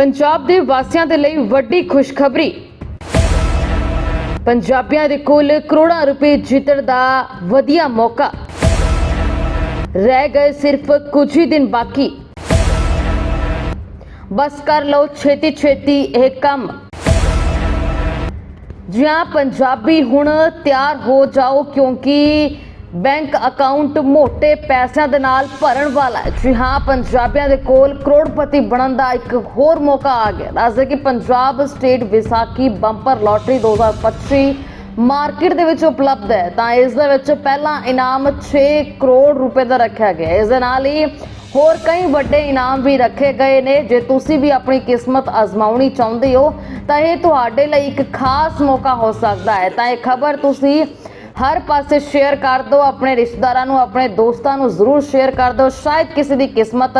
ਪੰਜਾਬ ਦੇ ਵਾਸੀਆਂ ਦੇ ਲਈ ਵੱਡੀ ਖੁਸ਼ਖਬਰੀ। ਪੰਜਾਬੀਆਂ ਦੇ ਕੋਲ ਕਰੋੜਾਂ ਰੁਪਏ ਜਿੱਤਣ ਦਾ ਵਧੀਆ ਮੌਕਾ। ਰਹਿ ਗਏ ਸਿਰਫ ਕੁਝ ਹੀ ਦਿਨ ਬਾਕੀ। ਬਸ ਕਰ ਲਓ ਛੇਤੀ ਛੇਤੀ ਇਹ ਕੰਮ। ਜੀ ਹਾਂ ਪੰਜਾਬੀ ਹੁਣ ਤਿਆਰ ਹੋ ਜਾਓ ਕਿਉਂਕਿ ਬੈਂਕ ਅਕਾਊਂਟ ਮੋٹے ਪੈਸਿਆਂ ਦੇ ਨਾਲ ਭਰਨ ਵਾਲਾ ਹੈ। ਜੀ ਹਾਂ, ਪੰਜਾਬੀਆਂ ਦੇ ਕੋਲ ਕਰੋੜਪਤੀ ਬਣਨ ਦਾ ਇੱਕ ਹੋਰ ਮੌਕਾ ਆ ਗਿਆ। ਦੱਸਦੇ ਕਿ Punjab state Vaisakhi bumper lottery 2025 market ਦੇ ਵਿੱਚ ਉਪਲਬਧ ਹੈ। ਤਾਂ ਇਸ ਦੇ ਵਿੱਚ ਪਹਿਲਾ ਇਨਾਮ 6 ਕਰੋੜ ਰੁਪਏ ਦਾ ਰੱਖਿਆ ਗਿਆ। ਇਸ ਦੇ ਨਾਲ ਹੀ ਹੋਰ ਕਈ ਵੱਡੇ ਇਨਾਮ ਵੀ ਰੱਖੇ ਗਏ ਨੇ। ਜੇ ਤੁਸੀਂ ਵੀ ਆਪਣੀ ਕਿਸਮਤ ਅਜ਼ਮਾਉਣੀ ਚਾਹੁੰਦੇ ਹੋ, ਤਾਂ ਇਹ ਤੁਹਾਡੇ ਲਈ ਇੱਕ ਖਾਸ ਮੌਕਾ ਹੋ ਸਕਦਾ ਹੈ। ਤਾਂ ਇਹ ਖਬਰ ਤੁਸੀਂ ਹਰ ਪਾਸੇ ਸ਼ੇਅਰ ਕਰ ਦਿਓ, ਆਪਣੇ ਰਿਸ਼ਤੇਦਾਰਾਂ ਨੂੰ, ਆਪਣੇ ਦੋਸਤਾਂ ਨੂੰ ਜ਼ਰੂਰ ਸ਼ੇਅਰ ਕਰ ਦਿਓ। ਸ਼ਾਇਦ ਕਿਸੇ ਦੀ ਕਿਸਮਤ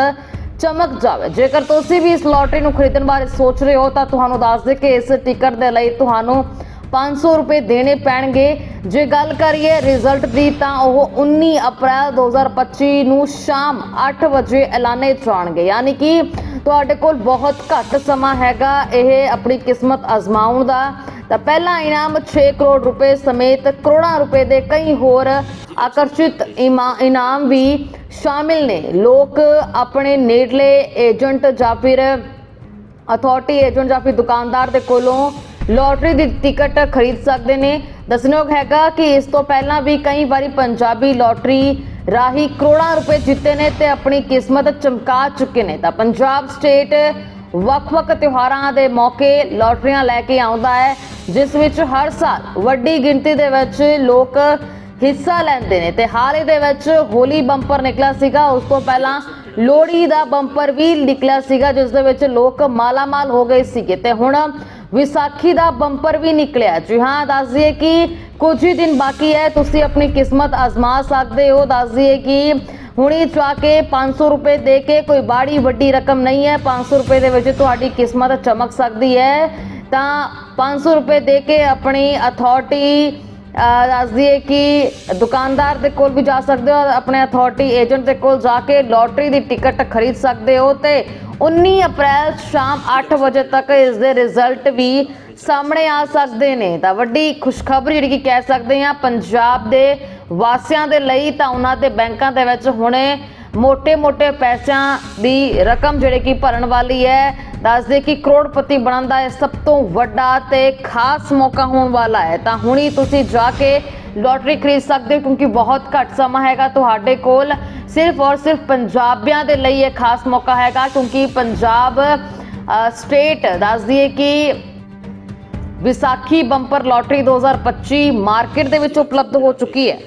ਚਮਕ ਜਾਵੇ। ਜੇਕਰ ਤੁਸੀਂ ਵੀ ਇਸ ਲੋਟਰੀ ਨੂੰ ਖਰੀਦਣ ਬਾਰੇ ਸੋਚ ਰਹੇ ਹੋ, ਤਾਂ ਤੁਹਾਨੂੰ ਦੱਸ ਦੇ ਕਿ ਇਸ ਟਿਕਟ ਦੇ ਲਈ ਤੁਹਾਨੂੰ 500 ਰੁਪਏ ਦੇਣੇ ਪੈਣਗੇ। ਜੇ ਗੱਲ ਕਰੀਏ ਰਿਜ਼ਲਟ ਦੀ, ਤਾਂ ਉਹ 19 ਅਪ੍ਰੈਲ 2025 ਨੂੰ ਸ਼ਾਮ 8 ਵਜੇ ਐਲਾਨੇ ਜਾਣਗੇ। ਯਾਨੀ ਕਿ ਤੁਹਾਡੇ ਕੋਲ ਬਹੁਤ ਘੱਟ ਸਮਾਂ ਹੈਗਾ ਇਹ ਆਪਣੀ ਕਿਸਮਤ ਅਜ਼ਮਾਉਣ ਦਾ। ਤਾਂ ਪਹਿਲਾ ਇਨਾਮ 6 ਕਰੋੜ ਰੁਪਏ ਸਮੇਤ ਕਰੋੜਾਂ ਰੁਪਏ ਦੇ ਕਈ ਹੋਰ ਆਕਰਸ਼ਿਤ ਇਨਾਮ ਵੀ ਸ਼ਾਮਿਲ ਨੇ। ਲੋਕ ਆਪਣੇ ਨੇੜਲੇ ਏਜੰਟ ਜਾਂ ਫਿਰ ਅਥਾਰਟੀ ਏਜੰਟ ਜਾਂ ਫਿਰ ਦੁਕਾਨਦਾਰ ਦੇ ਕੋਲੋਂ ਲੋਟਰੀ ਦੀ ਟਿਕਟ ਖਰੀਦ ਸਕਦੇ ਨੇ। ਦੱਸਣਯੋਗ ਹੈਗਾ ਕਿ ਇਸ ਤੋਂ ਪਹਿਲਾਂ ਵੀ ਕਈ ਵਾਰੀ ਪੰਜਾਬੀ ਲੋਟਰੀ ਰਾਹੀਂ ਕਰੋੜਾਂ ਰੁਪਏ ਜਿੱਤੇ ਨੇ ਤੇ ਆਪਣੀ ਕਿਸਮਤ ਚਮਕਾ ਚੁੱਕੇ ਨੇ। ਤਾਂ ਪੰਜਾਬ ਸਟੇਟ ਵੱਖ-ਵੱਖ ਤਿਉਹਾਰਾਂ ਦੇ ਮੌਕੇ ਲੋਟਰੀਆਂ ਲੈ ਕੇ ਆਉਂਦਾ ਹੈ, ਜਿਸ ਵਿੱਚ ਹਰ ਸਾਲ ਵੱਡੀ ਗਿਣਤੀ ਦੇ ਵਿੱਚ ਲੋਕ ਹਿੱਸਾ ਲੈਂਦੇ ਨੇ। ਤੇ ਹਾਲ ਹੀ ਦੇ ਵਿੱਚ ਹੋਲੀ ਬੰਪਰ ਨਿਕਲਿਆ ਸੀਗਾ। ਉਸ ਤੋਂ ਪਹਿਲਾਂ ਲੋਹੜੀ ਦਾ ਬੰਪਰ ਵੀ ਨਿਕਲਿਆ ਸੀਗਾ, ਜਿਸ ਦੇ ਵਿੱਚ ਲੋਕ ਮਾਲਾਮਾਲ ਹੋ ਗਏ ਸੀਗੇ। ਤੇ ਹੁਣ ਵਿਸਾਖੀ ਦਾ ਬੰਪਰ ਵੀ ਨਿਕਲਿਆ ਜੀ ਹਾਂ, ਦੱਸ ਦਈਏ ਕਿ ਕੁਝ ਹੀ ਦਿਨ ਬਾਕੀ ਹੈ। ਤੁਸੀਂ ਆਪਣੀ ਕਿਸਮਤ ਆਜ਼ਮਾ ਸਕਦੇ ਹੋ। ਦੱਸ ਦਈਏ ਕਿ ਹੁਣੀ ਚਾ ਕੇ 500 ਰੁਪਏ ਦੇ ਕੇ ਕੋਈ ਬਾੜੀ ਵੱਡੀ ਰਕਮ ਨਹੀਂ ਹੈ। 500 ਰੁਪਏ ਦੇ ਵਿੱਚ ਤੁਹਾਡੀ ਕਿਸਮਤ ਚਮਕ ਸਕਦੀ ਹੈ। ਤਾਂ 500 ਰੁਪਏ ਦੇ ਕੇ ਆਪਣੀ ਅਥਾਰਟੀ ਅਹ ਦੱਸ ਕਿ ਦੁਕਾਨਦਾਰ ਦੇ ਕੋਲ ਵੀ ਜਾ ਸਕਦੇ ਹੋ, ਆਪਣੇ ਅਥਾਰਟੀ ਏਜੰਟ ਦੇ ਕੋਲ ਜਾ ਕੇ ਲੋਟਰੀ ਦੀ ਟਿਕਟ ਖਰੀਦ ਸਕਦੇ ਹੋ ਤੇ 19 ਅਪ੍ਰੈਲ ਸ਼ਾਮ 8 ਵਜੇ ਤੱਕ ਇਸ ਦੇ ਰਿਜ਼ਲਟ ਵੀ ਸਾਹਮਣੇ ਆ ਸਕਦੇ ਨੇ ਤਾਂ ਵੱਡੀ ਖੁਸ਼ਖਬਰੀ ਜਿਹੜੀ ਕਿ ਕਹਿ ਸਕਦੇ ਆ ਪੰਜਾਬ ਦੇ ਵਾਸੀਆਂ ਦੇ ਲਈ ਤਾਂ ਉਹਨਾਂ ਦੇ ਬੈਂਕਾਂ ਦੇ ਵਿੱਚ ਹੁਣੇ ਮੋٹے-ਮੋٹے ਪੈਸਿਆਂ ਦੀ ਰਕਮ ਜਿਹੜੇ ਕਿ ਭਰਨ ਵਾਲੀ ਹੈ। ਦੱਸਦੇ ਕਿ ਕਰੋੜਪਤੀ ਬਣਨ ਦਾ ਇਹ ਸਭ ਤੋਂ ਵੱਡਾ ਤੇ ਖਾਸ ਮੌਕਾ ਹੋਣ ਵਾਲਾ ਹੈ। ਤਾਂ ਹੁਣੀ ਤੁਸੀਂ ਜਾ ਕੇ ਲੋਟਰੀ ਖਰੀਦ ਸਕਦੇ ਹੋ ਕਿਉਂਕਿ ਬਹੁਤ ਘੱਟ ਸਮਾਂ ਹੈਗਾ ਤੁਹਾਡੇ ਕੋਲ। ਸਿਰਫ ਔਰ ਸਿਰਫ ਪੰਜਾਬੀਆਂ ਦੇ ਲਈ ਇਹ ਖਾਸ ਮੌਕਾ ਹੈਗਾ ਕਿਉਂਕਿ ਪੰਜਾਬ ਸਟੇਟ ਦੱਸਦੀ ਹੈ ਕਿ ਵਿਸਾਖੀ ਬੰਪਰ ਲੋਟਰੀ 2025 ਮਾਰਕੀਟ ਦੇ ਵਿੱਚ ਉਪਲਬਧ ਹੋ ਚੁੱਕੀ ਹੈ।